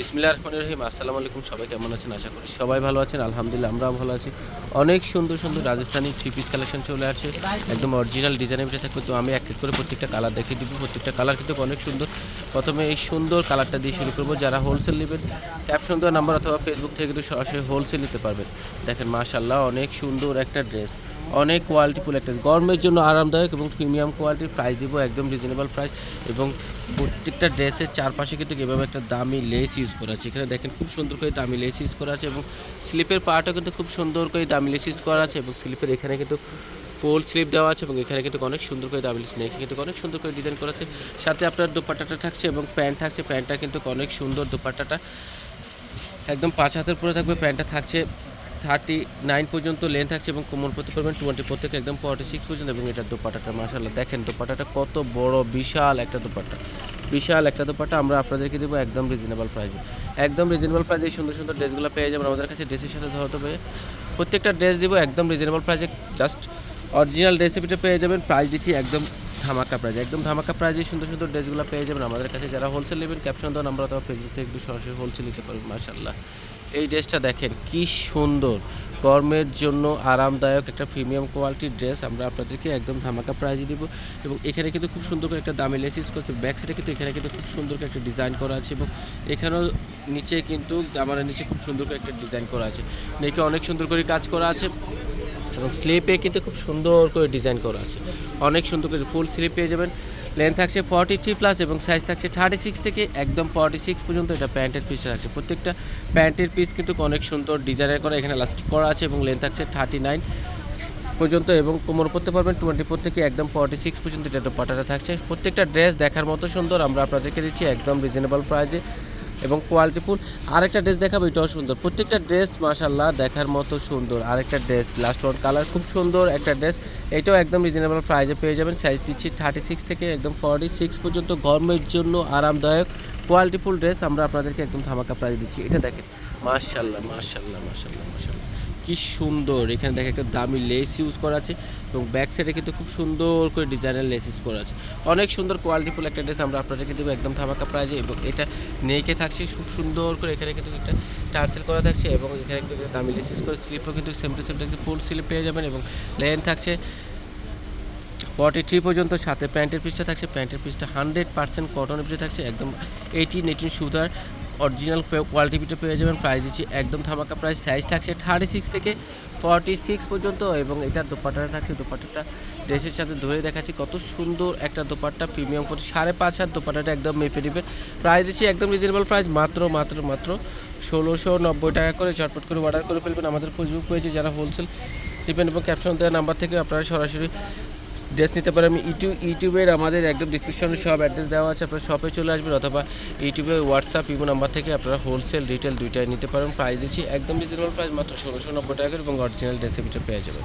বিসমিল্লা রহমান রহিম। আসসালামু আলাইকুম, সবাই কেমন আছেন? আশা করি সবাই ভালো আছেন। আলহামদুলিল্লাহ, আমরাও ভালো আছি। অনেক সুন্দর সুন্দর রাজস্থানি থ্রি পিস কালেকশন চলে আসছে। একদম অরিজিনাল ডিজাইনের ভিতরে থাকবে। তো আমি এক এক করে প্রত্যেকটা কালার দেখিয়ে দিব। প্রত্যেকটা কালার কিন্তু অনেক সুন্দর। প্রথমে এই সুন্দর কালারটা দিয়ে শুরু করব। যারা হোলসেল নেবেন ক্যাপশন দেওয়া নাম্বার অথবা ফেসবুক থেকে কিন্তু সরাসরি হোলসেল নিতে পারবেন। দেখেন মাশাল্লাহ অনেক সুন্দর একটা ড্রেস অনেক কোয়ালিটি কোয়ালিটিফুল একটা গরমের জন্য আরামদায়ক এবং প্রিমিয়াম কোয়ালিটির প্রাইস দিব, একদম রিজনেবল প্রাইস এবং প্রত্যেকটা ড্রেসের চারপাশে কিন্তু এভাবে একটা দামি লেস ইউজ করা আছে। এখানে দেখেন খুব সুন্দর করে দামি লেস ইউজ করা আছে এবং স্লিপের পার্টও কিন্তু খুব সুন্দর করে দামি লেস ইউজ করা আছে এবং স্লিপের এখানে কিন্তু ফুল স্লিপ দেওয়া আছে এবং এখানে কিন্তু অনেক সুন্দর করে দামি লেস নেই কিন্তু অনেক সুন্দর করে ডিজাইন করা আছে। সাথে আপনার দোপাট্টাটা থাকছে এবং প্যান্ট থাকছে। প্যান্টটা কিন্তু অনেক সুন্দর দোপাট্টাটা। একদম পাঁচ হাতের পরে থাকবে প্যান্টটা থাকছে থার্টি নাইন পর্যন্ত লেন থাকছে এবং কোমর পড়তে পারবেন টোয়েন্টি ফোর থেকে একদম ফর্টি সিক্স পর্যন্ত এবং এটার দোপাটাটা মাসাল্লাহ দেখেন দোপাটাটা কত বড়, বিশাল একটা দোপাট্টা। বিশাল একটা দোপাট্টা, আমরা আপনাদেরকে দেবো একদম রিজনেবল প্রাইসে একদম রিজনেবল প্রাইসে সুন্দর সুন্দর ড্রেসগুলো পেয়ে যাবেন। আমাদের কাছে ড্রেসের সাথে ধরতে পেয়ে প্রত্যেকটা ড্রেস দিব একদম রিজনেবল প্রাইসে জাস্ট অরিজিনাল রেসিপিটা পেয়ে যাবেন প্রাইস দিচ্ছি একদম ধামাকা প্রাইজ একদম ধামাকা প্রাইজে সুন্দর সুন্দর ড্রেসগুলো পেয়ে যাবেন। আমাদের কাছে যারা হোলসেল নেবেন ক্যাপশন দেওয়া নাম্বার অথবা ফেসবুক থেকে একটু সরাসরি হোলসেল নিতে পারবেন মাশাল্লাহ এই ড্রেসটা দেখেন, কি সুন্দর। গরমের জন্য আরামদায়ক একটা প্রিমিয়াম কোয়ালিটির ড্রেস। আমরা আপনাদেরকে একদম ধামাকা প্রাইজে দিব এবং এখানে কিন্তু খুব সুন্দর করে একটা দামি লেসিস করছে। ব্যাক সাইডে কিন্তু এখানে কিন্তু খুব সুন্দর করে একটা ডিজাইন করা আছে এবং এখানেও নিচে কিন্তু আমার নিচে খুব সুন্দর করে একটা ডিজাইন করা আছে। নেকে অনেক সুন্দর করে কাজ করা আছে এবং স্লিপে কিন্তু খুব সুন্দর করে ডিজাইন করা আছে। অনেক সুন্দর করে ফুল স্লিপ পেয়ে যাবেন। লেন্থ থাকছে ফর্টি থ্রি প্লাস এবং সাইজ থাকছে থার্টি সিক্স থেকে একদম ফর্টি সিক্স পর্যন্ত এটা প্যান্টের পিসটা থাকছে প্রত্যেকটা প্যান্টের পিস কিন্তু অনেক সুন্দর ডিজাইনের করা, এখানে লাস্টিক করা আছে এবং লেন্থ থাকছে থার্টি নাইন পর্যন্ত এবং কোমর পড়তে পারবেন টোয়েন্টি ফোর থেকে একদম ফর্টি সিক্স পর্যন্ত এটা পাটাটা থাকছে। প্রত্যেকটা ড্রেস দেখার মতো সুন্দর, আমরা আপনাদেরকে দিচ্ছি একদম রিজনেবল প্রাইজে এবং কোয়ালিটিফুল আরেকটা ড্রেস দেখাবো, এটাও সুন্দর। প্রত্যেকটা ড্রেস মাশাল্লাহ দেখার মতো সুন্দর। আরেকটা ড্রেস লাস্ট ওয়ান কালার খুব সুন্দর একটা ড্রেস এটাও একদম রিজনেবল প্রাইজে পেয়ে যাবেন। সাইজ দিচ্ছি থার্টি সিক্স থেকে একদম ফর্টি সিক্স পর্যন্ত। গরমের জন্য আরামদায়ক। কোয়ালিটিফুল ড্রেস আমরা আপনাদেরকে একদম ধামাকা প্রাইজ দিচ্ছি। এটা দেখেন। মার্শাল্লাহ মাশাল্লাহ মার্শাল্লাহ মাশাল্লাহ কি সুন্দর। এখানে দেখে একটা দামি লেস ইউজ করা আছে এবং ব্যাক সাইডে কিন্তু খুব সুন্দর করে ডিজাইনের লেস ইউজ করা আছে। অনেক সুন্দর কোয়ালিটিফুল একটা ড্রেস আমরা আপনাদেরকে দেবো একদম ধামাকা প্রাইজে এবং এটা নেকে থাকছে, খুব সুন্দর করে এখানে কিন্তু একটা টার্সেল করা থাকছে এবং এখানে কিন্তু দামি লেস ইউজ করে স্লিপও কিন্তু সেম টু সেম থাকছে ফুল স্লিপ পেয়ে যাবেন এবং লেন থাকছে ফর্টি থ্রি পর্যন্ত। সাথে প্যান্টের পিসটা থাকছে, প্যান্টের পিসটা হান্ড্রেড পার্সেন্ট কটনের পিসে থাকছে, একদম এইটিন এইটিন সুতার। অরিজিনাল কোয়ালিটি পিঠে পেয়ে যাবেন। প্রাইস দিচ্ছি একদম ধামাকা প্রাইস সাইজ থাকছে থার্টি সিক্স থেকে ফর্টি সিক্স পর্যন্ত এবং এটা দোপাট্টাটা থাকছে। দোপাট্টাটা ড্রেসের সাথে ধরে দেখাচ্ছি। কত সুন্দর একটা দোপাট্টা প্রিমিয়াম করে সাড়ে পাঁচ হাত দোপাট্টাটা একদম মেপে নেবে প্রাইস দিচ্ছি একদম রিজনেবল প্রাইস মাত্র মাত্র মাত্র ষোলোশো নব্বই টাকা করে ঝটপট করে অর্ডার করে ফেলবেন। আমাদের ফেসবুক পেয়েছে যারা হোলসেল নেবেন এবং ক্যাপশন দেওয়ার নাম্বার থেকে আপনারা সরাসরি ড্রেস নিতে পারেন। আমি ইউটিউব ইউটিউবের আমাদের একদম ডিসক্রিপশনে সব অ্যাড্রেস দেওয়া আছে। আপনারা শপে চলে আসবেন অথবা ইউটিউবে হোয়াটসঅ্যাপ ইমো নাম্বার থেকে আপনারা হোলসেল রিটেল দুইটাই নিতে পারেন। প্রাইস দিচ্ছি একদম রিজনেবল প্রাইস মাত্র ষোলোশো নব্বই টাকা এবং অরিজিনাল ড্রেসের ভিতরে পেয়ে যাবেন।